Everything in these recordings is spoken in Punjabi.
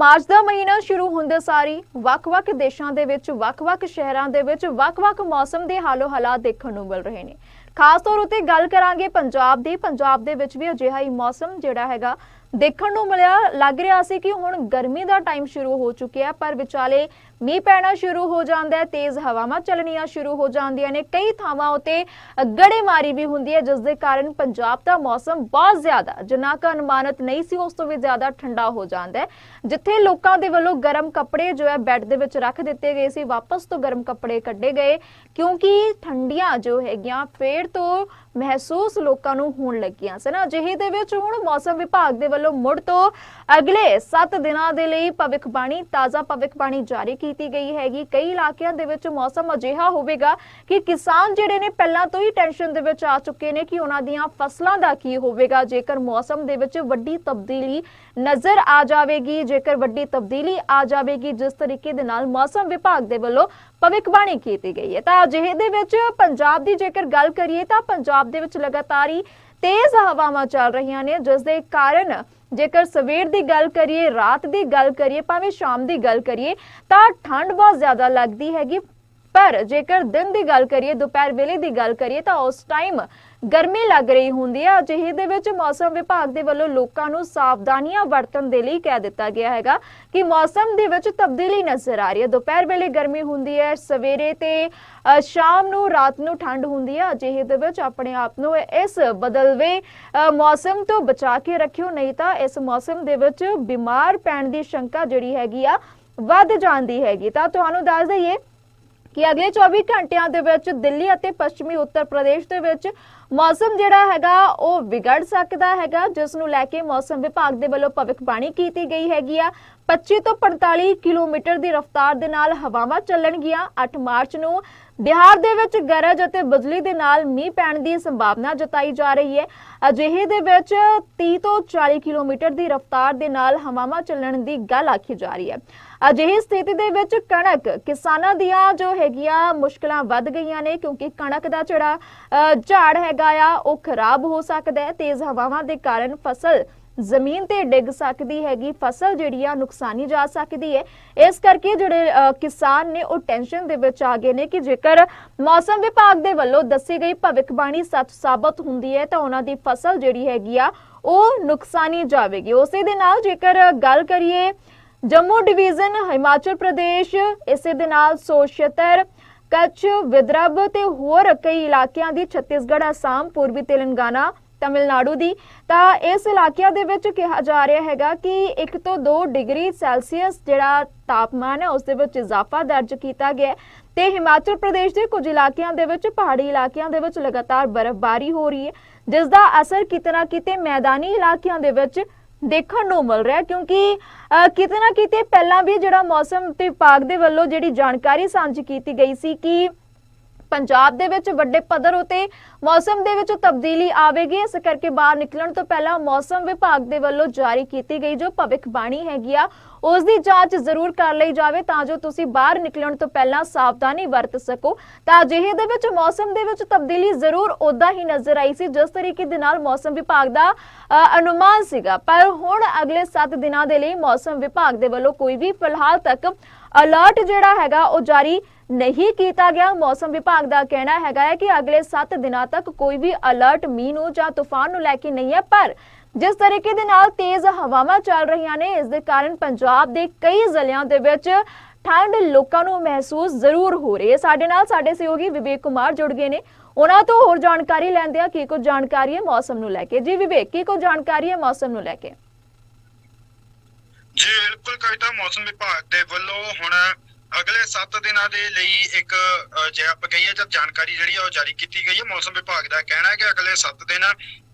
ਮਾਰਚ ਦਾ ਮਹੀਨਾ ਸ਼ੁਰੂ ਹੁੰਦੇ ਸਾਰੀ ਵੱਖ-ਵੱਖ ਦੇਸ਼ਾਂ ਦੇ ਵਿੱਚ, ਵੱਖ-ਵੱਖ ਸ਼ਹਿਰਾਂ ਦੇ ਵਿੱਚ, ਵੱਖ-ਵੱਖ ਮੌਸਮ ਦੇ ਹਾਲੋ ਹਾਲਾਤ ਦੇਖਣ ਨੂੰ ਮਿਲ ਰਹੇ ਨੇ। ਖਾਸ ਤੌਰ ਉਤੇ ਗੱਲ ਕਰਾਂਗੇ ਪੰਜਾਬ ਦੀ। ਪੰਜਾਬ ਦੇ ਵਿੱਚ ਵੀ ਅਜਿਹਾ ਹੀ ਮੌਸਮ ਜਿਹੜਾ ਹੈਗਾ ਦੇਖਣ ਨੂੰ ਮਿਲਿਆ। ਲੱਗ ਰਿਹਾ ਸੀ ਕਿ ਹੁਣ ਗਰਮੀ ਦਾ ਟਾਈਮ ਸ਼ੁਰੂ ਹੋ ਚੁੱਕਿਆ, ਪਰ ਵਿਚਾਲੇ ਮੀਂਹ ਪੈਣਾ ਸ਼ੁਰੂ ਹੋ ਜਾਂਦਾ ਹੈ, ਤੇਜ਼ ਹਵਾਵਾਂ ਚੱਲਣੀਆਂ ਸ਼ੁਰੂ ਹੋ ਜਾਂਦੀਆਂ ਨੇ। ਕਈ ਥਾਵਾਂ ਉਤੇ ਗੜੇਮਾਰੀ ਵੀ ਹੁੰਦੀ ਹੈ, ਜਿਸ ਦੇ ਕਾਰਨ ਪੰਜਾਬ ਦਾ ਮੌਸਮ ਬਹੁਤ ਜ਼ਿਆਦਾ ਜਿੰਨਾ ਕੁ ਅਨੁਮਾਨਿਤ ਨਹੀਂ ਸੀ, ਉਸ ਤੋਂ ਵੀ ਜ਼ਿਆਦਾ ਠੰਡਾ ਹੋ ਜਾਂਦਾ ਹੈ। ਜਿੱਥੇ ਲੋਕਾਂ ਦੇ ਵੱਲੋਂ ਗਰਮ ਕੱਪੜੇ ਜੋ ਹੈ, ਬੈੱਡ ਦੇ ਵਿੱਚ ਰੱਖ ਦਿੱਤੇ ਗਏ ਸੀ, ਵਾਪਸ ਤੋਂ ਗਰਮ ਕੱਪੜੇ ਕੱਢੇ ਗਏ, ਕਿਉਂਕਿ ਠੰਡੀਆਂ ਜੋ ਹੈਗੀਆਂ, ਫੇਰ ਤੋਂ ਮਹਿਸੂਸ ਲੋਕਾਂ ਨੂੰ ਹੋਣ ਲੱਗੀਆਂ ਸਨ। ਅਜਿਹੇ ਦੇ ਵਿੱਚ ਹੁਣ ਮੌਸਮ ਵਿਭਾਗ ਦੇ ਵੱਲੋਂ ਮੁੜ ਤੋਂ ਅਗਲੇ 7 ਦਿਨਾਂ ਦੇ ਲਈ ਭਵਿੱਖਬਾਣੀ, ਤਾਜ਼ਾ ਭਵਿੱਖਬਾਣੀ ਜਾਰੀ ਕੀਤੀ ਗਈ ਹੈਗੀ। ਕਈ ਇਲਾਕਿਆਂ ਦੇ ਵਿੱਚ ਮੌਸਮ ਅਜਿਹਾ ਹੋਵੇਗਾ ਕਿ ਕਿਸਾਨ ਜਿਹੜੇ ਨੇ ਪਹਿਲਾਂ ਤੋਂ ਹੀ ਟੈਨਸ਼ਨ ਦੇ ਵਿੱਚ ਆ ਚੁੱਕੇ ਨੇ ਕਿ ਉਹਨਾਂ ਦੀਆਂ ਫਸਲਾਂ ਦਾ ਕੀ ਹੋਵੇਗਾ। ਜੇਕਰ ਮੌਸਮ ਦੇ ਵਿੱਚ ਵੱਡੀ ਤਬਦੀਲੀ ਨਜ਼ਰ ਆ ਜਾਵੇਗੀ, ਜੇਕਰ ਵੱਡੀ ਤਬਦੀਲੀ ਆ ਜਾਵੇਗੀ, ਜਿਸ ਤਰੀਕੇ ਦੇ ਨਾਲ ਮੌਸਮ ਵਿਭਾਗ ਦੇ ਵੱਲੋਂ ਭਵਿੱਖਬਾਣੀ ਕੀਤੀ ਗਈ ਹੈ। ਤਾਂ ਅਜਿਹੇ ਦੇ ਵਿੱਚ ਪੰਜਾਬ ਦੀ ਜੇਕਰ ਗੱਲ ਕਰੀਏ ਤਾਂ ਪੰਜਾਬ ਦੇ ਵਿੱਚ ਲਗਾਤਾਰ ਹੀ ਤੇਜ਼ ਹਵਾਵਾਂ ਚੱਲ ਰਹੀਆਂ ਨੇ, ਜਿਸ ਦੇ ਕਾਰਨ ਜੇਕਰ ਸਵੇਰ ਦੀ ਗੱਲ ਕਰੀਏ, ਰਾਤ ਦੀ ਗੱਲ ਕਰੀਏ, ਭਾਵੇਂ ਸ਼ਾਮ ਦੀ ਗੱਲ ਕਰੀਏ, ਤਾਂ ਠੰਡ ਬਹੁਤ ਜ਼ਿਆਦਾ ਲੱਗਦੀ ਹੈਗੀ। ਪਰ ਜੇਕਰ ਦਿਨ ਦੀ ਗੱਲ ਕਰੀਏ, ਦੁਪਹਿਰ ਵੇਲੇ ਦੀ ਗੱਲ ਕਰੀਏ, ਤਾਂ ਉਸ ਟਾਈਮ ਗਰਮੀ ਲੱਗ ਰਹੀ ਹੁੰਦੀ ਹੈ। ਅਜਿਹੇ ਦੇ ਵਿੱਚ ਮੌਸਮ ਵਿਭਾਗ ਦੇ ਵੱਲੋਂ ਲੋਕਾਂ ਨੂੰ ਸਾਵਧਾਨੀਆਂ ਵਰਤਣ ਦੇ ਲਈ ਕਹਿ ਦਿੱਤਾ ਗਿਆ ਹੈਗਾ ਕਿ ਮੌਸਮ ਦੇ ਵਿੱਚ ਤਬਦੀਲੀ ਨਜ਼ਰ ਆ ਰਹੀ ਹੈ। ਦੁਪਹਿਰ ਵੇਲੇ ਗਰਮੀ ਹੁੰਦੀ ਹੈ, ਸਵੇਰੇ ਤੇ ਸ਼ਾਮ ਨੂੰ, ਰਾਤ ਨੂੰ ਠੰਡ ਹੁੰਦੀ ਹੈ। ਅਜਿਹੇ ਦੇ ਵਿੱਚ ਆਪਣੇ ਆਪ ਨੂੰ ਇਸ ਬਦਲਵੇਂ ਮੌਸਮ ਤੋਂ ਬਚਾ ਕੇ ਰੱਖਿਓ, ਨਹੀਂ ਤਾਂ ਇਸ ਮੌਸਮ ਦੇ ਵਿੱਚ ਬਿਮਾਰ ਪੈਣ ਦੀ ਸ਼ੰਕਾ ਜਿਹੜੀ ਹੈਗੀ ਆ, ਵੱਧ ਜਾਂਦੀ ਹੈਗੀ। ਤਾਂ ਤੁਹਾਨੂੰ ਦੱਸ ਦਈਏ ਕਿ ਅਗਲੇ 24 ਘੰਟਿਆਂ ਦੇ ਵਿੱਚ ਦਿੱਲੀ ਅਤੇ ਪੱਛਮੀ ਉੱਤਰ ਪ੍ਰਦੇਸ਼ ਦੇ ਵਿੱਚ ਮੌਸਮ ਜਿਹੜਾ ਹੈਗਾ, ਉਹ ਵਿਗੜ ਸਕਦਾ ਹੈਗਾ, ਜਿਸ ਨੂੰ ਲੈ ਕੇ ਮੌਸਮ ਵਿਭਾਗ ਦੇ ਵੱਲੋਂ ਭਵਿੱਖਬਾਣੀ ਕੀਤੀ ਗਈ ਹੈਗੀ ਆ। 25 ਤੋਂ 45 ਕਿਲੋਮੀਟਰ ਦੀ ਰਫ਼ਤਾਰ ਦੇ ਨਾਲ ਹਵਾਵਾਂ ਚੱਲਣਗੀਆਂ 8 ਮਾਰਚ ਨੂੰ। ਬਿਹਾਰ ਦੇ ਵਿੱਚ ਗਰਜ ਅਤੇ ਬਿਜਲੀ ਦੇ ਨਾਲ ਮੀਂਹ ਪੈਣ ਦੀ ਸੰਭਾਵਨਾ ਜਤਾਈ ਜਾ ਰਹੀ ਹੈ। ਅਜਿਹੇ ਦੇ ਵਿੱਚ 30 ਤੋਂ 40 ਕਿਲੋਮੀਟਰ ਦੀ ਰਫ਼ਤਾਰ ਦੇ ਨਾਲ ਹਵਾਵਾਂ ਚੱਲਣ ਦੀ ਗੱਲ ਆਖੀ ਜਾ ਰਹੀ ਹੈ। ਅਜਿਹੀ ਸਥਿਤੀ ਦੇ ਵਿੱਚ ਕਣਕ ਕਿਸਾਨਾਂ ਦੀਆਂ ਜੋ ਹੈਗੀਆਂ ਮੁਸ਼ਕਲਾਂ ਵੱਧ ਗਈਆਂ ਨੇ, ਕਿਉਂਕਿ ਕਣਕ ਦਾ ਜਿਹੜਾ ਝਾੜ ਹੈਗਾ ਆ, ਉਹ ਖਰਾਬ ਹੋ ਸਕਦਾ ਹੈ, ਤੇਜ਼ ਹਵਾਵਾਂ ਦੇ ਕਾਰਨ ਫਸਲ ਜ਼ਮੀਨ ਤੇ ਡਿੱਗ ਸਕਦੀ ਹੈਗੀ, ਫਸਲ ਜਿਹੜੀ ਆ ਨੁਕਸਾਨੀ ਜਾ ਸਕਦੀ ਹੈ। ਇਸ ਕਰਕੇ ਜਿਹੜੇ ਕਿਸਾਨ ਨੇ ਉਹ ਟੈਨਸ਼ਨ ਦੇ ਵਿੱਚ ਆ ਗਏ ਨੇ ਕਿ ਜੇਕਰ ਮੌਸਮ ਵਿਭਾਗ ਦੇ ਵੱਲੋਂ ਦੱਸੀ ਗਈ ਭਵਿੱਖਬਾਣੀ ਸੱਚ ਸਾਬਤ ਹੁੰਦੀ ਹੈ, ਤਾਂ ਉਹਨਾਂ ਦੀ ਫਸਲ ਜਿਹੜੀ ਹੈਗੀ ਆ, ਉਹ ਨੁਕਸਾਨੀ ਜਾਵੇਗੀ। ਉਸੇ ਦੇ ਨਾਲ ਜੇਕਰ ਗੱਲ ਕਰੀਏ ਜੰਮੂ ਡਿਵੀਜ਼ਨ, ਹਿਮਾਚਲ ਪ੍ਰਦੇਸ਼, ਇਸੇ ਦੇ ਨਾਲ ਸੋਸ਼ਤਰ ਕੱਚ, ਵਿਦਰਭ ਤੇ ਹੋਰ ਕਈ ਇਲਾਕਿਆਂ ਦੀ ਛੱਤੀਸਗੜ੍ਹ, ਅਸਾਮ, ਪੂਰਬੀ ਤੇਲੰਗਾਨਾ, ਤਮਿਲਨਾਡੂ ਦੀ। ਤਾਂ ਇਸ ਇਲਾਕਿਆਂ ਦੇ ਵਿੱਚ ਕਿਹਾ ਜਾ ਰਿਹਾ ਹੈਗਾ ਕਿ 1 ਤੋਂ 2 ਡਿਗਰੀ ਸੈਲਸੀਅਸ ਜਿਹੜਾ ਤਾਪਮਾਨ ਹੈ, ਉਸ ਦੇ ਵਿੱਚ ਇਜ਼ਾਫਾ ਦਰਜ ਕੀਤਾ ਗਿਆ ਹੈ। ਤੇ ਹਿਮਾਚਲ ਪ੍ਰਦੇਸ਼ ਦੇ ਕੁਝ ਇਲਾਕਿਆਂ ਦੇ ਵਿੱਚ, ਪਹਾੜੀ ਇਲਾਕਿਆਂ ਦੇ ਵਿੱਚ ਲਗਾਤਾਰ ਬਰਫ਼ਬਾਰੀ ਹੋ ਰਹੀ ਹੈ ਜਿਸ ਦਾ ਅਸਰ ਕਿਤੇ ਨਾ ਕਿਤੇ ਮੈਦਾਨੀ ਇਲਾਕਿਆਂ ਦੇ ਵਿੱਚ ਦੇਖਣ ਨੂੰ ਮਿਲ ਰਿਹਾ ਕਿਉਂਕਿ ਕਿਤੇ ਨਾ ਕਿਤੇ ਪਹਿਲਾਂ ਵੀ ਜਿਹੜਾ ਮੌਸਮ ਵਿਭਾਗ ਦੇ ਵੱਲੋਂ ਜਿਹੜੀ ਜਾਣਕਾਰੀ ਸਾਂਝੀ ਕੀਤੀ ਗਈ ਸੀ ਕਿ ਪੰਜਾਬ ਦੇ ਵਿੱਚ ਵੱਡੇ ਪੱਧਰ ਉਤੇ ਮੌਸਮ ਦੇ ਵਿੱਚ ਤਬਦੀਲੀ ਆਵੇਗੀ। ਇਸ ਕਰਕੇ ਬਾਹਰ ਨਿਕਲਣ ਤੋਂ ਪਹਿਲਾਂ ਮੌਸਮ ਵਿਭਾਗ ਦੇ ਵੱਲੋਂ ਜਾਰੀ ਕੀਤੀ ਗਈ ਜੋ ਭਵਿੱਖਬਾਣੀ ਹੈਗੀ ਆ, ਉਸ ਦੀ ਜਾਂਚ ਜ਼ਰੂਰ ਕਰ ਲਈ ਜਾਵੇ ਤਾਂ ਜੋ ਤੁਸੀਂ ਬਾਹਰ ਨਿਕਲਣ ਤੋਂ ਪਹਿਲਾਂ ਸਾਵਧਾਨੀ ਵਰਤ ਸਕੋ। ਤਾਂ ਅਜਿਹੇ ਦੇ ਵਿੱਚ ਮੌਸਮ ਦੇ ਵਿੱਚ ਤਬਦੀਲੀ ਜ਼ਰੂਰ ਉਦਾਂ ਹੀ ਨਜ਼ਰ ਆਈ ਸੀ, ਜਿਸ ਤਰੀਕੇ ਦੇ ਨਾਲ ਮੌਸਮ ਵਿਭਾਗ ਦਾ ਅਨੁਮਾਨ ਸੀਗਾ। ਪਰ ਹੁਣ ਅਗਲੇ 7 ਦਿਨਾਂ ਦੇ ਲਈ ਮੌਸਮ ਵਿਭਾਗ ਦੇ ਵੱਲੋਂ ਕੋਈ ਵੀ ਫਿਲਹਾਲ ਤੱਕ ਅਲਰਟ ਜਿਹੜਾ ਹੈਗਾ, ਉਹ ਜਾਰੀ ਨਹੀਂ ਕੀਤਾ ਗਿਆ। ਮੌਸਮ ਵਿਭਾਗ ਦਾ ਕਹਿਣਾ ਹੈਗਾ ਹੈ ਕਿ ਅਗਲੇ 7 ਦਿਨਾਂ ਤੱਕ ਕੋਈ ਵੀ ਅਲਰਟ ਮੀਂਹ ਨੂੰ ਜਾਂ ਤੂਫਾਨ ਨੂੰ ਲੈ ਕੇ ਨਹੀਂ ਹੈ। ਪਰ ਜਿਸ ਤਰੀਕੇ ਦੇ ਨਾਲ ਤੇਜ਼ ਹਵਾਵਾਂ ਚੱਲ ਰਹੀਆਂ ਨੇ, ਇਸ ਦੇ ਕਾਰਨ ਪੰਜਾਬ ਦੇ ਕਈ ਜ਼ਿਲ੍ਹਿਆਂ ਦੇ ਵਿੱਚ ਠੰਡ ਲੋਕਾਂ ਨੂੰ ਮਹਿਸੂਸ ਜ਼ਰੂਰ ਹੋ ਰਹੀ ਹੈ। ਸਾਡੇ ਨਾਲ ਸਾਡੇ ਸਹਿਯੋਗੀ ਵਿਵੇਕ ਕੁਮਾਰ ਜੁੜ ਗਏ ਨੇ। ਉਹਨਾਂ ਤੋਂ ਹੋਰ ਜਾਣਕਾਰੀ ਲੈਂਦੇ ਆ ਕੀ ਕੁਝ ਜਾਣਕਾਰੀ ਹੈ ਮੌਸਮ ਨੂੰ ਲੈ ਕੇ। ਜੀ ਵਿਵੇਕ, ਕੀ ਕੁਝ ਜਾਣਕਾਰੀ ਹੈ ਮੌਸਮ ਨੂੰ ਲੈ ਕੇ? ਜੀ, ਬਿਲਕੁਲ ਕਵਿਤਾ ਮੌਸਮ ਵਿਭਾਗ ਦੇ ਵੱਲੋਂ ਹੁਣ ਅਗਲੇ 7 ਦਿਨਾਂ ਦੇ ਲਈ ਇੱਕ ਅ, ਜੇ ਆਪਾਂ ਕਹੀਏ ਤਾਂ ਜਾਣਕਾਰੀ ਜਿਹੜੀ ਆ ਉਹ ਜਾਰੀ ਕੀਤੀ ਗਈ ਹੈ ਮੌਸਮ ਵਿਭਾਗ ਦਾ ਕਹਿਣਾ ਹੈ ਕਿ ਅਗਲੇ 7 ਦਿਨ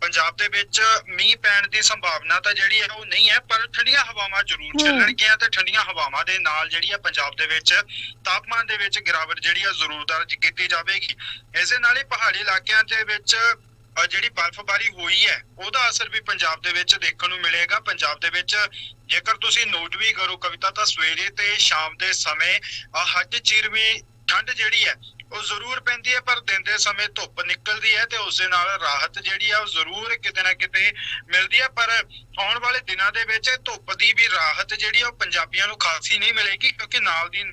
ਪੰਜਾਬ ਦੇ ਵਿੱਚ ਮੀਂਹ ਪੈਣ ਦੀ ਸੰਭਾਵਨਾ ਤਾਂ ਜਿਹੜੀ ਹੈ ਉਹ ਨਹੀਂ ਹੈ ਪਰ ਠੰਡੀਆਂ ਹਵਾਵਾਂ ਜ਼ਰੂਰ। ਚੱਲਣਗੀਆਂ ਤੇ ਠੰਡੀਆਂ ਹਵਾਵਾਂ ਦੇ ਨਾਲ ਜਿਹੜੀ ਆ ਪੰਜਾਬ ਦੇ ਵਿੱਚ ਤਾਪਮਾਨ ਦੇ ਵਿੱਚ ਗਿਰਾਵਟ ਜਿਹੜੀ ਆ ਜ਼ਰੂਰ ਦਰਜ ਕੀਤੀ ਜਾਵੇਗੀ ਇਸੇ ਨਾਲ ਹੀ ਪਹਾੜੀ ਇਲਾਕਿਆਂ ਦੇ ਵਿੱਚ ਜਿਹੜੀ ਬਰਫ਼ਬਾਰੀ ਹੋਈ ਹੈ ਉਹਦਾ ਅਸਰ ਵੀ ਪੰਜਾਬ ਦੇ ਵਿੱਚ ਦੇਖਣ ਨੂੰ ਮਿਲੇਗਾ। ਪੰਜਾਬ ਦੇ ਵਿੱਚ ਜੇਕਰ ਤੁਸੀਂ ਨੋਟ ਵੀ ਕਰੋ ਕਵਿਤਾ ਤਾਂ ਸਵੇਰੇ ਤੇ ਸ਼ਾਮ ਦੇ ਸਮੇਂ ਹੱਡ ਚੀਰਵੀਂ ਠੰਡ ਜਿਹੜੀ ਹੈ ਉਹ ਜ਼ਰੂਰ ਪੈਂਦੀ ਹੈ ਪਰ ਦਿਨ ਦੇ ਸਮੇਂ ਧੁੱਪ ਨਿਕਲਦੀ ਹੈ ਤੇ ਉਸ ਦੇ ਨਾਲ ਰਾਹਤ ਜਿਹੜੀ ਆ ਉਹ ਜ਼ਰੂਰ ਕਿਤੇ ਨਾ ਕਿਤੇ ਮਿਲਦੀ ਹੈ। ਪਰ ਆਉਣ ਵਾਲੇ ਦਿਨਾਂ ਦੇ ਵਿੱਚ ਧੁੱਪ ਦੀ ਵੀ ਰਾਹਤ ਜਿਹੜੀ ਆ ਉਹ ਪੰਜਾਬੀਆਂ ਨੂੰ ਖਾਸੀ ਨਹੀਂ ਮਿਲੇਗੀ ਕਿਉਂਕਿ ਨਾਲ ਦੀ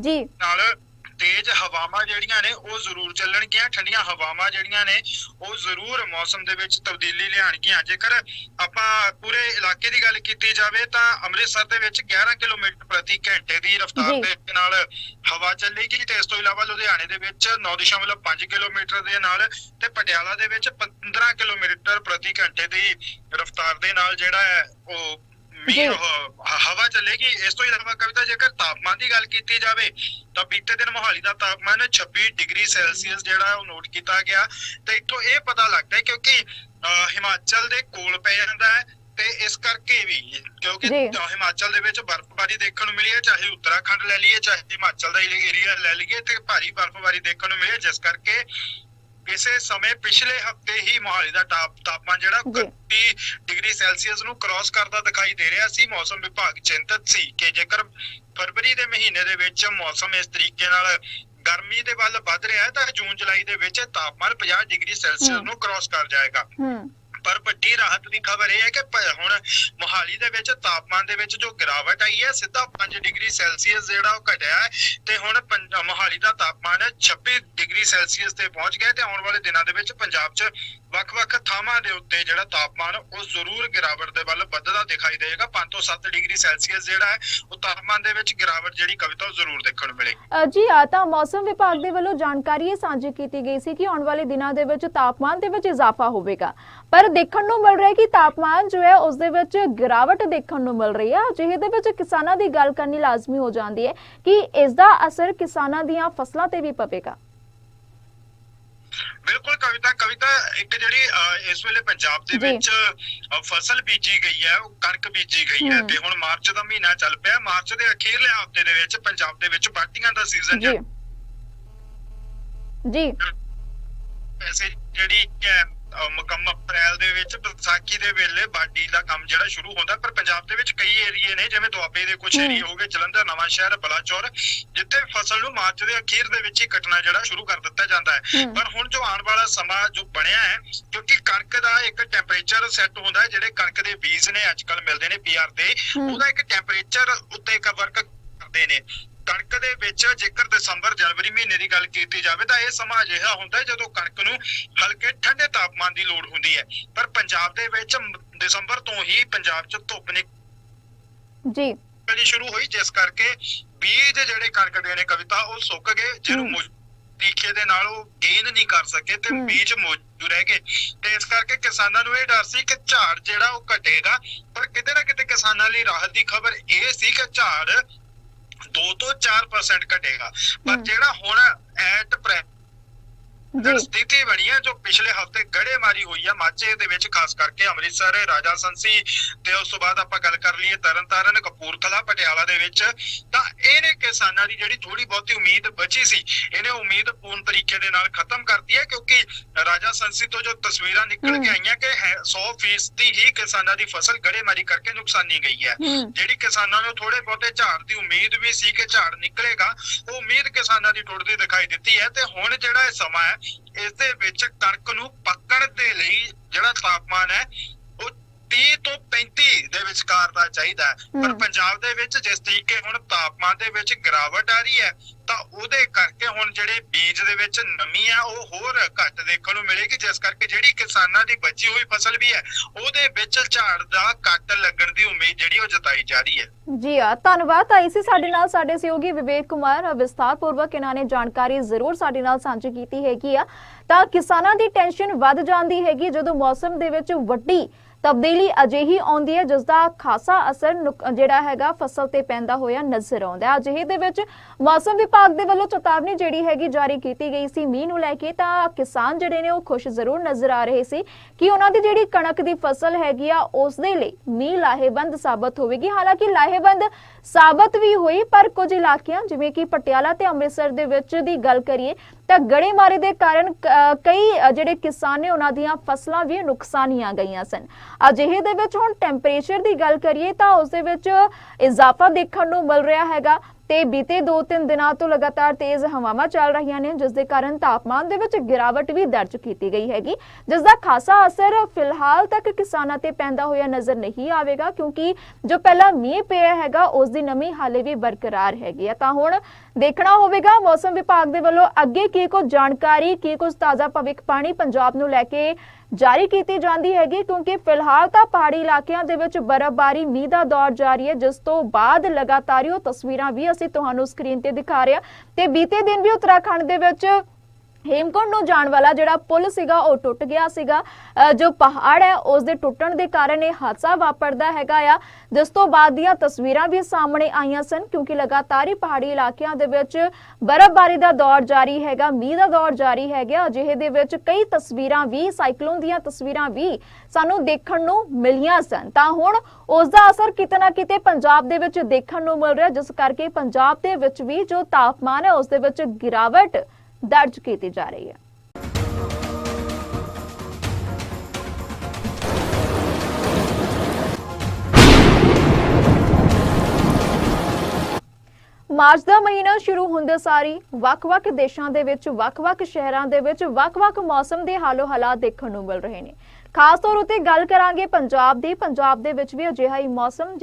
ਜੀ। ਨਾਲ ਤੇਜ਼ ਹਵਾਵਾਂ ਜਿਹੜੀਆਂ ਨੇ ਉਹ ਜ਼ਰੂਰ ਚੱਲਣਗੀਆਂ ਠੰਡੀਆਂ ਹਵਾਵਾਂ ਜਿਹੜੀਆਂ ਨੇ ਉਹ ਜ਼ਰੂਰ ਮੌਸਮ ਦੇ ਵਿੱਚ ਤਬਦੀਲੀ ਲਿਆਣਗੀਆਂ ਜੇਕਰ ਆਪਾਂ ਪੂਰੇ ਇਲਾਕੇ ਦੀ ਗੱਲ ਕੀਤੀ ਜਾਵੇ ਤਾਂ ਅੰਮ੍ਰਿਤਸਰ ਦੇ ਵਿੱਚ 11 ਕਿਲੋਮੀਟਰ ਪ੍ਰਤੀ ਘੰਟੇ ਦੀ ਰਫ਼ਤਾਰ। ਦੇ ਨਾਲ ਹਵਾ ਚੱਲੇਗੀ ਤੇ ਇਸ ਤੋਂ ਇਲਾਵਾ ਲੁਧਿਆਣੇ ਦੇ ਵਿੱਚ 9.5 ਕਿਲੋਮੀਟਰ ਦੇ ਨਾਲ ਤੇ ਪਟਿਆਲਾ ਦੇ ਵਿੱਚ 15 ਕਿਲੋਮੀਟਰ ਪ੍ਰਤੀ ਘੰਟੇ ਦੀ ਰਫ਼ਤਾਰ ਦੇ ਨਾਲ ਜਿਹੜਾ ਹੈ ਉਹ। ਮੀਂਹ ਹਵਾ ਚੱਲੇਗੀ ਇਸ ਤੋਂ ਇਲਾਵਾ ਕਵਿਤਾ ਜੇਕਰ ਤਾਪਮਾਨ ਦੀ ਗੱਲ ਕੀਤੀ ਜਾਵੇ ਤਾਂ ਬੀਤੇ ਦਿਨ ਮੋਹਾਲੀ ਦਾ ਤਾਪਮਾਨ 26 ਡਿਗਰੀ ਸੈਲਸੀਅਸ ਜਿਹੜਾ ਉਹ ਨੋਟ ਕੀਤਾ ਗਿਆ। ਤੇ ਇੱਥੋਂ ਇਹ ਪਤਾ ਲੱਗਦਾ ਹੈ ਕਿਉਂਕਿ ਹਿਮਾਚਲ ਦੇ ਕੋਲ ਪੈ ਜਾਂਦਾ ਹੈ ਤੇ ਇਸ ਕਰਕੇ ਵੀ ਕਿਉਂਕਿ ਹਿਮਾਚਲ ਦੇ ਵਿੱਚ ਬਰਫ਼ਬਾਰੀ ਦੇਖਣ ਨੂੰ ਮਿਲੀ ਹੈ ਚਾਹੇ ਉੱਤਰਾਖੰਡ ਲੈ ਲਈਏ ਚਾਹੇ ਹਿਮਾਚਲ ਦਾ ਏਰੀਆ ਲੈ ਲਈਏ ਤੇ ਭਾਰੀ ਬਰਫ਼ਬਾਰੀ ਦੇਖਣ ਨੂੰ ਮਿਲੀ ਹੈ। ਜਿਸ ਕਰਕੇ ਕਿਸੇ ਸਮੇਂ ਪਿਛਲੇ ਹਫ਼ਤੇ ਹੀ ਮੋਹਾਲੀ ਦਾ ਤਾਪ- ਤਾਪਮਾਨ ਜਿਹੜਾ ਜੀ। 31 ਡਿਗਰੀ ਸੈਲਸੀਅਸ ਨੂੰ ਕ੍ਰਾਸ ਕਰਦਾ ਦਿਖਾਈ ਦੇ ਰਿਹਾ ਸੀ ਮੌਸਮ ਵਿਭਾਗ ਚਿੰਤਤ ਸੀ ਕਿ ਜੇਕਰ ਫਰਵਰੀ ਦੇ ਮਹੀਨੇ ਦੇ ਵਿੱਚ ਮੌਸਮ ਇਸ ਤਰੀਕੇ ਨਾਲ ਗਰਮੀ ਦੇ ਵੱਲ ਵੱਧ ਰਿਹਾ ਹੈ ਤਾਂ ਜੂਨ ਜੁਲਾਈ ਦੇ ਵਿੱਚ ਤਾਪਮਾਨ 50 ਡਿਗਰੀ ਸੈਲਸੀਅਸ। ਨੂੰ ਕ੍ਰਾਸ ਕਰ ਜਾਏਗਾ ਹੂੰ ਪਰ ਵੱਡੀ ਰਾਹਤ ਦੀ ਖਬਰ ਇਹ ਹੈ ਕਿ ਹੁਣ ਮੋਹਾਲੀ ਦੇ ਵਿੱਚ ਤਾਪਮਾਨ ਦੇ ਵਿੱਚ ਜੋ ਗਿਰਾਵਟ ਆਈ ਹੈ, ਸਿੱਧਾ 5 ਡਿਗਰੀ ਸੈਲਸੀਅਸ ਜਿਹੜਾ ਉਹ ਘਟਿਆ ਹੈ ਤੇ ਹੁਣ ਮੋਹਾਲੀ ਦਾ ਤਾਪਮਾਨ 26 ਡਿਗਰੀ ਸੈਲਸੀਅਸ ਤੇ ਪਹੁੰਚ ਗਿਆ ਤੇ ਆਉਣ ਵਾਲੇ ਦਿਨਾਂ ਦੇ ਵਿੱਚ ਪੰਜਾਬ 'ਚ ਵੱਖ-ਵੱਖ ਥਾਵਾਂ ਦੇ ਉੱਤੇ ਜਿਹੜਾ ਤਾਪਮਾਨ, ਉਹ ਜ਼ਰੂਰ ਗਿਰਾਵਟ ਦੇ ਵੱਲ ਵੱਧਦਾ ਦਿਖਾਈ ਦੇਗਾ 5 ਤੋਂ 7 ਡਿਗਰੀ ਸੈਲਸੀਅਸ ਜਿਹੜਾ ਹੈ, ਉਹ ਤਾਪਮਾਨ ਦੇ ਵਿੱਚ ਗਿਰਾਵਟ ਜਿਹੜੀ ਕਵਿਤਾ ਉਹ ਜ਼ਰੂਰ ਦੇਖਣ ਨੂੰ ਮਿਲੇਗੀ ਜੀ, ਆ ਤਾਂ ਮੌਸਮ ਵਿਭਾਗ ਦੇ ਵੱਲੋਂ ਜਾਣਕਾਰੀ ਇਹ ਸਾਂਝੀ ਕੀਤੀ ਗਈ ਸੀ ਕਿ ਆਉਣ ਵਾਲੇ ਦਿਨਾਂ ਦੇ ਵਿੱਚ ਤਾਪਮਾਨ ਦੇ ਵਿੱਚ ਇਜ਼ਾਫਾ ਹੋਵੇਗਾ। ਪਰ ਦੇਖਣ ਨੂੰ ਮਿਲ ਰਿਹਾ ਹੈ ਕਿ ਤਾਪਮਾਨ ਜੋ ਹੈ ਉਸ ਦੇ ਵਿੱਚ ਗਿਰਾਵਟ ਦੇਖਣ ਨੂੰ ਮਿਲ ਰਹੀ ਹੈ। ਜਿਹੇ ਦੇ ਵਿੱਚ ਕਿਸਾਨਾਂ ਦੀ ਗੱਲ ਕਰਨੀ ਲਾਜ਼ਮੀ ਹੋ ਜਾਂਦੀ ਹੈ ਕਿ ਇਸ ਦਾ ਅਸਰ ਕਿਸਾਨਾਂ ਦੀਆਂ ਫਸਲਾਂ ਤੇ ਵੀ ਪਵੇਗਾ। ਬਿਲਕੁਲ ਕਵਿਤਾ ਕਵਿਤਾ ਇੱਕ ਜਿਹੜੀ ਇਸ ਵੇਲੇ ਪੰਜਾਬ ਦੇ। ਵਿੱਚ ਫਸਲ ਬੀਜੀ ਗਈ ਹੈ ਉਹ ਕਣਕ ਬੀਜੀ ਗਈ ਹੈ। ਤੇ ਹੁਣ ਮਾਰਚ ਦਾ ਮਹੀਨਾ ਚੱਲ ਪਿਆ। ਮਾਰਚ ਦੇ ਅਖੀਰਲੇ ਹਫ਼ਤੇ ਦੇ ਵਿੱਚ ਪੰਜਾਬ ਦੇ ਵਿੱਚ ਵਾਢੀਆਂ ਦਾ ਸੀਜ਼ਨ ਜੀ। ਜੀ। ਵੈਸੇ ਜਿਹੜੀ ਮੁਕੰਮਲ ਅਪ੍ਰੈਲ ਦੇ ਵਿੱਚ ਵਿਸਾਖੀ ਦੇ ਵੇਲੇ ਬਾਡੀ ਦਾ ਕੰਮ ਜਿਹੜਾ ਸ਼ੁਰੂ ਹੁੰਦਾ ਪਰ ਪੰਜਾਬ ਦੇ ਵਿੱਚ ਕਈ ਏਰੀਏ ਨੇ ਜਿਵੇਂ ਦੁਆਬੇ ਦੇ ਕੁਝ। ਏਰੀਏ ਹੋ ਗਏ ਜਲੰਧਰ ਨਵਾਂ ਸ਼ਹਿਰ ਬਲਾਚੌਰ ਜਿੱਥੇ ਫਸਲ ਨੂੰ ਮਾਰਚ ਦੇ ਅਖੀਰ ਦੇ ਵਿੱਚ ਹੀ ਕੱਟਣਾ ਜਿਹੜਾ ਸ਼ੁਰੂ ਕਰ ਦਿੱਤਾ ਜਾਂਦਾ ਹੈ। ਪਰ ਹੁਣ ਜੋ ਆਉਣ ਵਾਲਾ ਸਮਾਂ ਜੋ ਬਣਿਆ ਹੈ ਕਿਉਂਕਿ ਕਣਕ ਦਾ ਇੱਕ ਟੈਂਪਰੇਚਰ ਸੈੱਟ ਹੁੰਦਾ ਹੈ ਜਿਹੜੇ ਕਣਕ ਦੇ ਬੀਜ ਨੇ ਅੱਜਕੱਲ ਮਿਲਦੇ ਨੇ ਪੀਆਰ ਦੇ। ਉਹਦਾ ਇੱਕ ਟੈਂਪਰੇਚਰ ਉੱਤੇ ਇੱਕ ਵਰਕ ਕਰਦੇ ਨੇ ਕਣਕ ਦੇ ਵਿੱਚ ਜੇਕਰ ਦਸੰਬਰ ਜਨਵਰੀ ਮਹੀਨੇ ਦੀ ਗੱਲ ਕੀਤੀ ਜਾਵੇ ਤਾਂ ਇਹ ਸਮਾਂ ਅਜਿਹਾ ਹੁੰਦਾ ਹੈ ਜਦੋਂ ਕਣਕ ਨੂੰ ਹਲਕੇ ਠੰਡੇ ਤਾਪਮਾਨ ਦੀ ਲੋੜ ਹੁੰਦੀ ਹੈ। ਪਰ ਪੰਜਾਬ ਦੇ ਵਿੱਚ ਦਸੰਬਰ ਤੋਂ ਹੀ ਪੰਜਾਬ 'ਚ ਧੁੱਪ ਜੀ। ਨਿਕਲਣੀ ਸ਼ੁਰੂ ਹੋਈ ਜਿਸ ਕਰਕੇ ਬੀਜ ਜਿਹੜੇ ਕਣਕ ਦੇ ਨੇ ਕਵਿਤਾ ਉਹ ਸੁੱਕ ਗਏ ਜਿਹਨੂੰ ਤਰੀਕੇ ਦੇ ਨਾਲ ਉਹ ਗੇਨ ਨਹੀਂ ਕਰ ਸਕੇ ਤੇ। ਬੀਜ ਮੌਜੂਦ ਰਹਿ ਗਏ। ਤੇ ਇਸ ਕਰਕੇ ਕਿਸਾਨਾਂ ਨੂੰ ਇਹ ਡਰ ਸੀ ਕਿ ਝਾੜ ਜਿਹੜਾ ਉਹ ਘਟੇਗਾ। ਪਰ ਕਿਤੇ ਨਾ ਕਿਤੇ ਕਿਸਾਨਾਂ ਲਈ ਰਾਹਤ ਦੀ ਖਬਰ ਇਹ ਸੀ ਕਿ ਝਾੜ 2 ਤੋਂ 4% ਘਟੇਗਾ ਪਰ। ਜਿਹੜਾ ਹੁਣ ਐਟ ਪ੍ਰੈ ਜੀ ਸਥਿਤੀ ਬਣੀ ਹੈ ਜੋ ਪਿਛਲੇ ਹਫ਼ਤੇ ਗੜੇਮਾਰੀ ਹੋਈ ਹੈ ਮਾਝੇ ਦੇ ਵਿੱਚ ਖਾਸ ਕਰਕੇ ਅੰਮ੍ਰਿਤਸਰ ਰਾਜਾ ਸੰਸੀ ਤੇ ਉਸ ਤੋਂ ਬਾਅਦ ਆਪਾਂ ਗੱਲ ਕਰ ਲਈਏ ਤਰਨਤਾਰਨ ਕਪੂਰਥਲਾ ਪਟਿਆਲਾ ਦੇ ਵਿੱਚ ਤਾਂ ਇਹਨੇ ਕਿਸਾਨਾਂ ਦੀ ਜਿਹੜੀ ਥੋੜੀ ਬਹੁਤੀ ਉਮੀਦ ਬਚੀ ਸੀ ਇਹਨੇ ਉਮੀਦ ਪੂਰਨ ਤਰੀਕੇ ਦੇ ਨਾਲ ਖਤਮ ਕਰਤੀ ਹੈ ਕਿਉਂਕਿ ਰਾਜਾ ਸੰਸੀ ਤੋਂ ਜੋ ਤਸਵੀਰਾਂ ਨਿਕਲ ਕੇ। ਆਈਆਂ ਕਿ ਹੈ 100% ਹੀ ਕਿਸਾਨਾਂ ਦੀ ਫਸਲ ਗੜੇਮਾਰੀ ਕਰਕੇ ਨੁਕਸਾਨੀ ਗਈ ਹੂੰ ਜਿਹੜੀ ਕਿਸਾਨਾਂ ਨੂੰ ਥੋੜੇ ਬਹੁਤੇ ਝਾੜ ਦੀ ਉਮੀਦ ਵੀ ਸੀ ਕਿ ਝਾੜ ਨਿਕਲੇਗਾ ਉਹ ਉਮੀਦ ਕਿਸਾਨਾਂ ਦੀ ਟੁੱਟਦੀ ਦਿਖਾਈ ਦਿੱਤੀ ਹੈ ਤੇ ਹੁਣ ਜਿਹੜਾ ਇਹ ਸਮਾਂ ਹੈ ਇਸ ਦੇ ਵਿੱਚ ਕਣਕ ਨੂੰ ਪੱਕਣ ਦੇ ਲਈ ਜਿਹੜਾ ਤਾਪਮਾਨ ਹੈ 30 ਤੋਂ 35 ਦੇ ਵਿਚਕਾਰ ਦਾ ਚਾਹੀਦਾ ਪਰ। ਪੰਜਾਬ ਦੇ ਵਿੱਚ ਜਿਸ ਤਰੀਕੇ ਹੁਣ ਤਾਪਮਾਨ ਦੇ ਵਿੱਚ ਗਿਰਾਵਟ ਆ ਰਹੀ ਹੈ ਤਾਂ ਉਹਦੇ ਕਰਕੇ ਹੁਣ ਜਿਹੜੇ ਬੀਜ ਦੇ ਵਿੱਚ ਨਮੀ ਆ ਉਹ ਹੋਰ ਘੱਟ ਦੇਖਣ ਨੂੰ ਮਿਲੇਗੀ। ਜਿਸ ਕਰਕੇ ਜਿਹੜੀ ਕਿਸਾਨਾਂ ਦੀ ਬਚੀ ਹੋਈ ਫਸਲ ਵੀ ਹੈ ਉਹਦੇ ਵਿੱਚ ਝਾੜ ਦਾ ਕੱਟ ਲੱਗਣ ਦੀ ਉਮੀਦ ਜਿਹੜੀ ਉਹ ਜਤਾਈ ਜਾ ਰਹੀ ਹੈ। ਜੀ ਆ ਧੰਨਵਾਦ ਆਈ ਸੀ ਸਾਡੇ ਨਾਲ ਸਾਡੇ ਸਹਿਯੋਗੀ ਵਿਵੇਕ ਕੁਮਾਰ ਵਿਸਥਾਰ ਪੂਰਵਕ ਇਹਨਾਂ ਨੇ ਜਾਣਕਾਰੀ ਜ਼ਰੂਰ ਸਾਡੇ ਨਾਲ ਸਾਂਝੀ ਕੀਤੀ ਹੈਗੀ ਆ। ਤਾਂ ਕਿਸਾਨਾਂ ਦੀ ਟੈਨਸ਼ਨ ਵੱਧ ਜਾਂਦੀ ਹੈਗੀ ਜਦੋਂ ਮੌਸਮ ਦੇ ਵਿੱਚ ਵੱਡੀ ਤਬਦੀਲੀ ਅਜਿਹੀ ਆਉਂਦੀ ਹੈ ਜਿਸ ਦਾ ਖਾਸਾ ਅਸਰ ਜਿਹੜਾ ਹੈਗਾ ਫਸਲ ਤੇ ਪੈਂਦਾ ਹੋਇਆ ਨਜ਼ਰ ਆਉਂਦਾ ਹੈ। ਅਜਿਹੇ ਦੇ ਵਿੱਚ ਮੌਸਮ ਵਿਭਾਗ ਦੇ ਵੱਲੋਂ ਚੇਤਾਵਨੀ ਜਿਹੜੀ ਹੈਗੀ ਜਾਰੀ ਕੀਤੀ ਗਈ ਸੀ ਮੀਂਹ ਨੂੰ ਲੈ ਕੇ, ਤਾਂ ਕਿਸਾਨ ਜਿਹੜੇ ਨੇ ਉਹ ਖੁਸ਼ ਜ਼ਰੂਰ ਨਜ਼ਰ ਆ ਰਹੇ ਸੀ ਕਿ ਉਹਨਾਂ ਦੀ ਜਿਹੜੀ ਕਣਕ ਦੀ ਫਸਲ ਹੈਗੀ ਆ, ਉਸ ਦੇ ਲਈ ਮੀਂਹ ਲਾਹੇਵੰਦ ਸਾਬਤ ਹੋਵੇਗੀ। ਹਾਲਾਂਕਿ ਲਾਹੇਵੰਦ ਸਾਬਤ ਵੀ ਹੋਈ, ਪਰ ਕੁਝ ਇਲਾਕਿਆਂ ਜਿਵੇਂ ਕਿ ਪਟਿਆਲਾ ਤੇ ਅੰਮ੍ਰਿਤਸਰ ਦੇ ਵਿੱਚ ਦੀ ਗੱਲ ਕਰੀਏ ਤਾਂ ਗੜੇਮਾਰੀ ਦੇ ਕਾਰਨ ਕਈ ਜਿਹੜੇ ਕਿਸਾਨ ਨੇ ਉਹਨਾਂ ਦੀਆਂ ਫਸਲਾਂ ਵੀ ਨੁਕਸਾਨੀਆਂ ਗਈਆਂ ਸਨ। ਅਜਿਹੇ ਦੇ ਵਿੱਚ ਹੁਣ ਟੈਂਪਰੇਚਰ ਦੀ ਗੱਲ ਕਰੀਏ ਤਾਂ ਉਸ ਦੇ ਵਿੱਚ ਇਜ਼ਾਫਾ ਦੇਖਣ ਨੂੰ ਮਿਲ ਰਿਹਾ ਹੈਗਾ ਤੇ ਬੀਤੇ 2-3 ਦਿਨਾਂ ਤੋਂ ਲਗਾਤਾਰ ਤੇਜ਼ ਹਵਾਵਾਂ ਚੱਲ ਰਹੀਆਂ ਨੇ, ਜਿਸ ਦੇ ਕਾਰਨ ਤਾਪਮਾਨ ਦੇ ਵਿੱਚ ਗਿਰਾਵਟ ਵੀ ਦਰਜ ਕੀਤੀ ਗਈ ਹੈਗੀ। ਜਿਸ ਦਾ ਖਾਸਾ ਅਸਰ ਫਿਲਹਾਲ ਤੱਕ ਕਿਸਾਨਾਂ ਤੇ ਪੈਂਦਾ ਹੋਇਆ ਨਜ਼ਰ ਨਹੀਂ ਆਵੇਗਾ, ਕਿਉਂਕਿ ਜੋ ਪਹਿਲਾਂ ਮੀਂਹ ਪਿਆ ਹੈਗਾ, ਉਸ ਦੀ ਨਮੀ ਹਾਲੇ ਵੀ ਬਰਕਰਾਰ ਹੈਗੀ ਹੈ ਤਾਂ ਹੁਣ ਦੇਖਣਾ ਹੋਵੇਗਾ ਮੌਸਮ ਵਿਭਾਗ ਦੇ ਵੱਲੋਂ ਅੱਗੇ ਕੀ ਕੁਝ ਜਾਣਕਾਰੀ, ਕੀ ਕੁਝ ਤਾਜ਼ਾ ਭਵਿੱਖਬਾਣੀ ਪੰਜਾਬ ਨੂੰ ਲੈ ਕੇ ਜਾਰੀ ਕੀਤੀ ਜਾਂਦੀ ਹੈਗੀ, ਕਿਉਂਕਿ ਫਿਲਹਾਲ ਤਾਂ ਪਹਾੜੀ ਇਲਾਕਿਆਂ ਦੇ ਵਿੱਚ ਬਰਫ਼ਬਾਰੀ, ਮੀਂਹ ਦਾ ਦੌਰ ਜਾਰੀ ਹੈ, ਜਿਸ ਤੋਂ ਬਾਅਦ ਲਗਾਤਾਰ ਉਹ ਤਸਵੀਰਾਂ ਵੀ ਅਸੀਂ ਤੁਹਾਨੂੰ ਸਕਰੀਨ ਤੇ ਦਿਖਾ ਰਹੇ ਹਾਂ। ਤੇ ਬੀਤੇ ਦਿਨ ਵੀ ਉੱਤਰਾਖੰਡ ਦੇ ਵਿੱਚ ਹੇਮਕੁੰਡ ਨੂੰ ਜਾਣ ਵਾਲਾ ਜਿਹੜਾ ਪੁਲ ਸੀਗਾ, ਉਹ ਟੁੱਟ ਗਿਆ ਸੀਗਾ। ਜੋ ਪਹਾੜ ਹੈ, ਉਸ ਦੇ ਟੁੱਟਣ ਦੇ ਕਾਰਨ ਇਹ ਹਾਦਸਾ ਵਾਪਰਦਾ ਹੈਗਾ ਆ। ਜਿਸ ਤੋਂ ਬਾਅਦ ਦੀਆਂ ਤਸਵੀਰਾਂ ਵੀ ਸਾਹਮਣੇ ਆਈਆਂ ਸਨ, ਕਿਉਂਕਿ ਲਗਾਤਾਰ ਹੀ ਪਹਾੜੀ ਇਲਾਕਿਆਂ ਦੇ ਵਿੱਚ ਬਰਫ਼ਬਾਰੀ ਦਾ ਦੌਰ ਜਾਰੀ ਹੈਗਾ, ਮੀਂਹ ਦਾ ਦੌਰ ਜਾਰੀ ਹੈਗਾ। ਅਜਿਹੇ ਦੇ ਵਿੱਚ ਕਈ ਤਸਵੀਰਾਂ ਵੀ, ਸਾਈਕਲੋਨ ਦੀਆਂ ਤਸਵੀਰਾਂ ਵੀ ਸਾਨੂੰ ਦੇਖਣ ਨੂੰ ਮਿਲੀਆਂ ਸਨ। ਤਾਂ ਹੁਣ ਉਸ ਦਾ ਅਸਰ ਕਿਤੇ ਨਾ ਕਿਤੇ ਪੰਜਾਬ ਦੇ ਵਿੱਚ ਦੇਖਣ ਨੂੰ ਮਿਲ ਰਿਹਾ, ਜਿਸ ਕਰਕੇ ਪੰਜਾਬ ਦੇ ਵਿੱਚ ਵੀ ਜੋ ਤਾਪਮਾਨ ਹੈ, ਉਸ ਦੇ ਵਿੱਚ ਗਿਰਾਵਟ ਦਰਜ ਕੀਤੀ ਜਾ ਰਹੀ ਹੈ। ਮਾਰਚ ਦਾ ਮਹੀਨਾ ਸ਼ੁਰੂ ਹੁੰਦੇ ਸਾਰੀ ਵੱਖ-ਵੱਖ ਦੇਸ਼ਾਂ ਦੇ ਵਿੱਚ, ਵੱਖ-ਵੱਖ ਸ਼ਹਿਰਾਂ ਦੇ ਵਿੱਚ, ਵੱਖ-ਵੱਖ ਮੌਸਮ ਦੇ ਹਾਲੋ ਹਾਲਾਤ ਦੇਖਣ ਨੂੰ ਮਿਲ ਰਹੇ ਨੇ। ਖਾਸ ਤੌਰ ਉਤੇ ਗੱਲ ਕਰਾਂਗੇ ਪੰਜਾਬ ਦੀ। ਪੰਜਾਬ ਦੇ ਵਿੱਚ ਵੀ ਅਜਿਹਾ ਹੀ ਮੌਸਮ